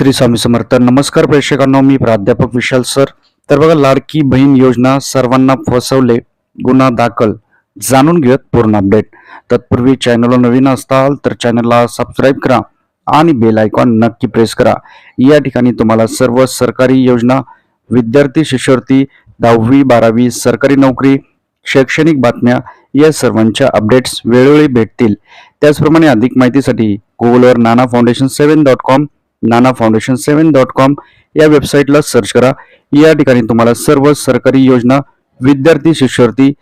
श्री स्वामी समर्थ. नमस्कार प्रेक्षकांनो मी प्राध्यापक विशाल सर. तर बघा लाडकी बहीण योजना सर्वांना फसवले गुन्हा दाखल. जाणून घेऊयात पूर्ण अपडेट. तत्पूर्वी चॅनलला नवीन असताल तर चॅनलला सबस्क्राईब करा आणि बेल आयकॉन नक्की प्रेस करा. या ठिकाणी तुम्हाला सर्व सरकारी योजना विद्यार्थी शिष्यवृत्ती दहावी बारावी सरकारी नोकरी शैक्षणिक बातम्या या सर्वांच्या अपडेट्स वेळोवेळी भेटतील. त्याचप्रमाणे अधिक माहितीसाठी गुगलवर Nana foundation seven dot com Nana foundation seven dot com या वेबसाईटला सर्च करा. या ठिकाणी तुम्हाला सर्व सरकारी योजना विद्यार्थी शिष्यवृत्ती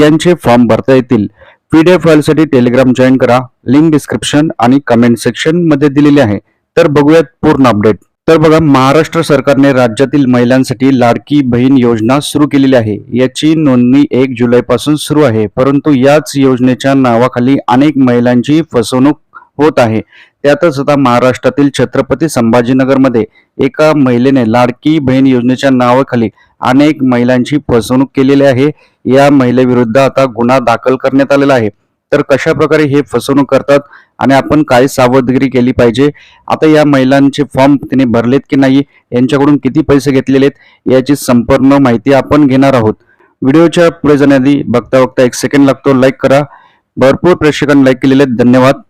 यांचे फॉर्म भरता येतील. पी डी एफ फाईलसाठी टेलिग्राम जॉईन करा. लिंक डिस्क्रिप्शन आणि कमेंट सेक्शनमध्ये दिलेली आहे. तर बघूयात पूर्ण अपडेट तर बघा महाराष्ट्र सरकारने राज्यातील महिलांसाठी लाडकी बहीण योजना सुरू केलेली आहे. याची नोंदणी एक जुलैपासून सुरू आहे. परंतु याच योजनेच्या नावाखाली अनेक महिलांची फसवणूक होत आहे. त्यातच आता महाराष्ट्रातील छत्रपती संभाजीनगरमध्ये एका महिलेने लाडकी बहीण योजनेच्या नावाखाली अनेक महिलांची फसवणूक केलेली आहे. या महिलेविरुद्ध आता गुन्हा दाखल करण्यात आलेला आहे. तर कशा प्रकारे हे फसवणूक करतात आणि आपण काय सावधगिरी केली पाहिजे? आता या महिलांचे फॉर्म तिने भरलेत की नाही? यांच्याकडून किती पैसे घेतलेले आहेत? याची संपूर्ण माहिती आपण घेणार आहोत. व्हिडिओच्या पुढे जाण्याआधी बघता बघता एक सेकंड लागतो. लाईक करा. भरपूर प्रेक्षकांनी लाईक केलेले आहेत. धन्यवाद.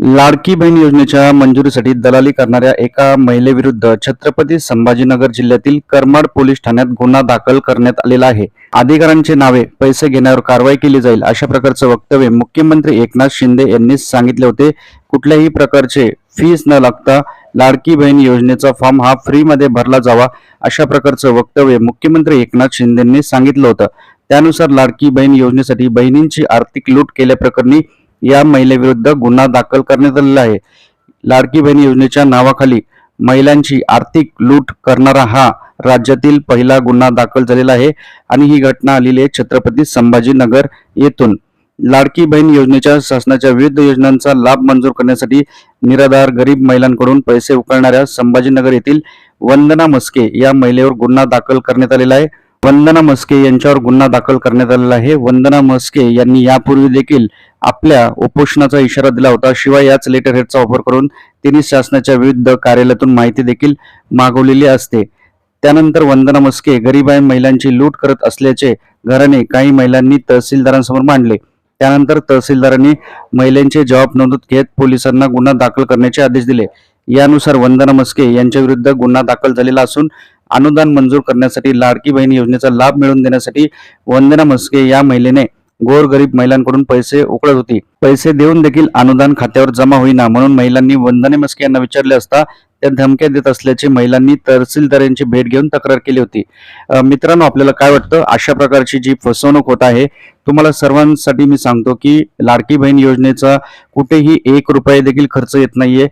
लाडकी बहीण योजनेच्या मंजुरीसाठी दलाली करणाऱ्या एका महिलेविरुद्ध छत्रपती संभाजीनगर जिल्ह्यातील करमाड पोलीस ठाण्यात गुन्हा दाखल करण्यात आलेला आहे. अधिकाऱ्यांचे नावे पैसे घेण्यावर कारवाई केली जाईल अशा प्रकारचं वक्तव्य मुख्यमंत्री एकनाथ शिंदे यांनी सांगितले होते. कुठल्याही प्रकारचे फीस न लागता लाडकी बहीण योजनेचा फॉर्म हा फ्रीमध्ये भरला जावा अशा प्रकारचं वक्तव्य मुख्यमंत्री एकनाथ शिंदेंनी सांगितलं होतं. त्यानुसार लाडकी बहीण योजनेसाठी बहिणींची आर्थिक लूट केल्याप्रकरणी या महिलेविरुद्ध गुन्हा दाखल करण्यात आलेला आहे. लाडकी बहीण योजनेच्या नावाखाली महिलांची आर्थिक लूट करणारा हा राज्यातील पहिला गुन्हा दाखल झालेला आहे आणि ही घटना आलेली आहे छत्रपती संभाजीनगर येथून. लाडकी बहीण योजनेच्या शासनाच्या विविध योजनांचा लाभ मंजूर करण्यासाठी निराधार गरीब महिलांकडून पैसे उकळणाऱ्या संभाजीनगर येथील वंदना मस्के या महिलेवर गुन्हा दाखल करण्यात आलेला आहे. वंदना मस्के यांच्यावर गुन्हा दाखल करण्यात आलेला आहे. वंदना मस्के यांनी यापूर्वी देखील आपल्या उपोषणाचा इशारा दिला होता. शिवाय याच लेटर हेडचा वापर करून तिने शासनाच्या विविध कार्यालयातून माहिती देखील मागवलेली असते. त्यानंतर वंदना मस्के गरीबाय महिलांची लूट करत असल्याचे घराने काही महिलांनी तहसीलदारांसमोर मांडले. त्यानंतर तहसीलदारांनी महिलांचे जबाब नोंदवत घेत पोलिसांना गुन्हा दाखल करण्याचे आदेश दिले. यानुसार वंदना मस्के यांच्या विरुद्ध गुन्हा दाखल झालेला असून अनुदान मंजूर करण्यासाठी लाडकी बहीण योजनेचा लाभ मिळवून देण्यासाठी वंदना मस्के या महिलेने गोरगरीब महिलांकडून पैसे उकळत होती. पैसे देऊन देखील अनुदान खात्यावर जमा होईना म्हणून महिलांनी वंदने मस्के यांना विचारले असता त्या धमक्या देत असल्याचे महिलांनी तहसीलदार यांची भेट घेऊन तक्रार केली होती. मित्रांनो आपल्याला काय वाटतं? अशा प्रकारची जी फसवणूक होत आहे तुम्हाला सर्वांसाठी मी सांगतो की लाडकी बहीण योजनेचा कुठेही एक रुपये देखील खर्च येत नाहीये.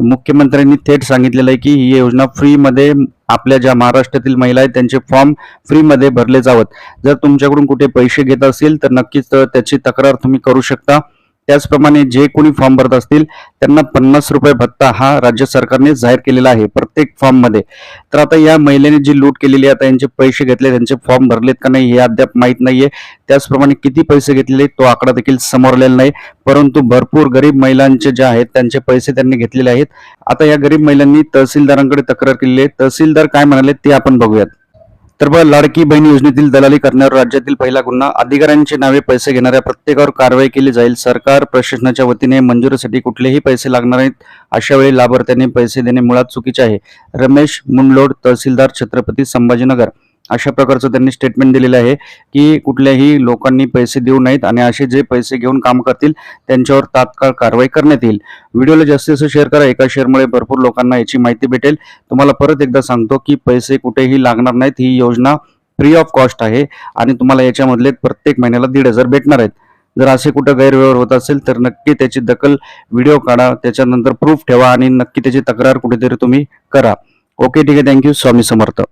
मुख्यमंत्र्यांनी थेट सांगितलेलं आहे की ही योजना फ्रीमध्ये आपल्या ज्या महाराष्ट्रातील महिला आहेत त्यांचे फॉर्म फ्रीमध्ये भरले जावत. जर तुमच्याकडून कुठे पैसे घेत असतील तर नक्कीच त्याची तक्रार तुम्ही करू शकता. त्याचप्रमाणे जे कोणी फॉर्म भरत असतील त्यांना पन्नास रुपये भत्ता हा राज्य सरकारने जाहीर केलेला आहे प्रत्येक फॉर्ममध्ये तर आता या महिलेने जी लूट केलेली आहे आता यांचे पैसे घेतले त्यांचे फॉर्म भरलेत का नाही हे अद्याप माहीत नाहीये. त्याचप्रमाणे किती पैसे घेतलेले तो आकडा देखील समोरलेला नाही. परंतु भरपूर गरीब महिलांचे जे आहेत त्यांचे पैसे त्यांनी घेतलेले आहेत. आता या गरीब महिलांनी तहसीलदारांकडे तक्रार केलेली आहे. तहसीलदार काय म्हणाले ते आपण बघूयात. तर बघा लाडकी बहीण योजनेतील दलाली करण्यावर राज्यातील पहिला गुन्हा अधिकाऱ्यांचे नावे पैसे घेणाऱ्या प्रत्येकावर कारवाई केली जाईल. सरकार प्रशासनाच्या वतीने मंजुरीसाठी कुठलेही पैसे लागणार नाहीत अशा वेळी लाभार्थ्यांनी पैसे देणे मुळात चुकीचे आहे. रमेश मुंडलोड तहसीलदार छत्रपती संभाजीनगर. अशा प्रकारचं त्यांनी स्टेटमेंट दिलेलं आहे की कुठल्याही लोकांनी पैसे देऊ नयेत आणि असे जे पैसे घेऊन काम करतील त्यांच्यावर तात्काळ कारवाई करण्यात येईल. व्हिडिओला जास्तीत जास्त शेअर करा. एका शेअरमुळे भरपूर लोकांना याची माहिती भेटेल. तुम्हाला परत एकदा सांगतो की पैसे कुठेही लागणार नाहीत. ही योजना फ्री ऑफ कॉस्ट आहे आणि तुम्हाला याच्यामधले प्रत्येक महिन्याला दीड हजार भेटणार आहेत. जर असे कुठं गैरव्यवहार होत असेल तर नक्की त्याची दखल व्हिडिओ काढा. त्याच्यानंतर प्रूफ ठेवा आणि नक्की त्याची तक्रार कुठेतरी तुम्ही करा. ओके ठीक आहे. Thank you Swami Samarth.